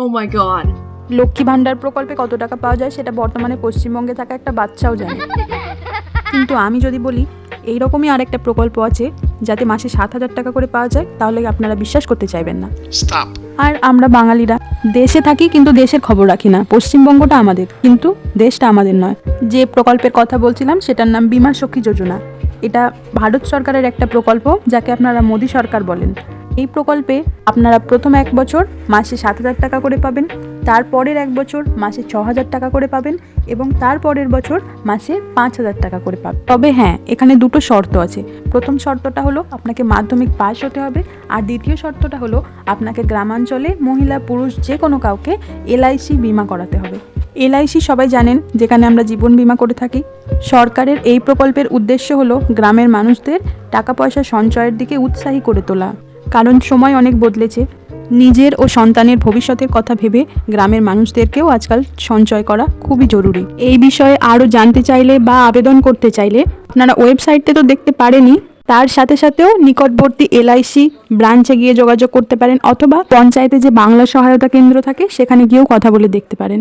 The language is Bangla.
Oh my god. Lakshmi Bhandar প্রকল্পে কত টাকা পাওয়া যায় সেটা বর্তমানে পশ্চিমবঙ্গে থাকা একটা বাচ্চাও জানে। কিন্তু আমি যদি বলি এই রকমই আরেকটা প্রকল্প আছে যাতে মাসে সাত হাজার টাকা করে পাওয়া যায় তাহলে আপনারা বিশ্বাস করতে চাইবেন না. আর আমরা বাঙালিরা দেশে থাকি কিন্তু দেশের খবর রাখি না। পশ্চিমবঙ্গটা আমাদের কিন্তু দেশটা আমাদের নয়। যে প্রকল্পের কথা বলছিলাম সেটার নাম বিমা সখী যোজনা। এটা ভারত সরকারের একটা প্রকল্প যাকে আপনারা মোদী সরকার বলেন। এই প্রকল্পে আপনারা প্রথম এক বছর মাসে সাত হাজার টাকা করে পাবেন, তারপরের এক বছর মাসে ছ হাজার টাকা করে পাবেন এবং তারপরের বছর মাসে পাঁচ হাজার টাকা করে পাবেন। তবে হ্যাঁ এখানে দুটো শর্ত আছে। প্রথম শর্তটা হলো আপনাকে মাধ্যমিক পাস হতে হবে আর দ্বিতীয় শর্তটা হলো আপনাকে গ্রামাঞ্চলে মহিলা, পুরুষ যে কোনো কাউকে এলআইসি বিমা করাতে হবে। এলআইসি সবাই জানেন যেখানে আমরা জীবন বিমা করে থাকি। সরকারের এই প্রকল্পের উদ্দেশ্য হলো গ্রামের মানুষদের টাকা পয়সা সঞ্চয়ের দিকে উৎসাহী করে তোলা। কারণ সময় অনেক বদলেছে। নিজের ও সন্তানের ভবিষ্যতের কথা ভেবে গ্রামের মানুষদেরকেও আজকাল সঞ্চয় করা খুবই জরুরি। এই বিষয়ে আরও জানতে চাইলে বা আবেদন করতে চাইলে আপনারা ওয়েবসাইটে তো দেখতে পারেনই। তার সাথে সাথেও নিকটবর্তী এলআইসি ব্রাঞ্চে গিয়ে যোগাযোগ করতে পারেন অথবা পঞ্চায়েতে যে বাংলা সহায়তা কেন্দ্র থাকে সেখানে গিয়েও কথা বলে দেখতে পারেন।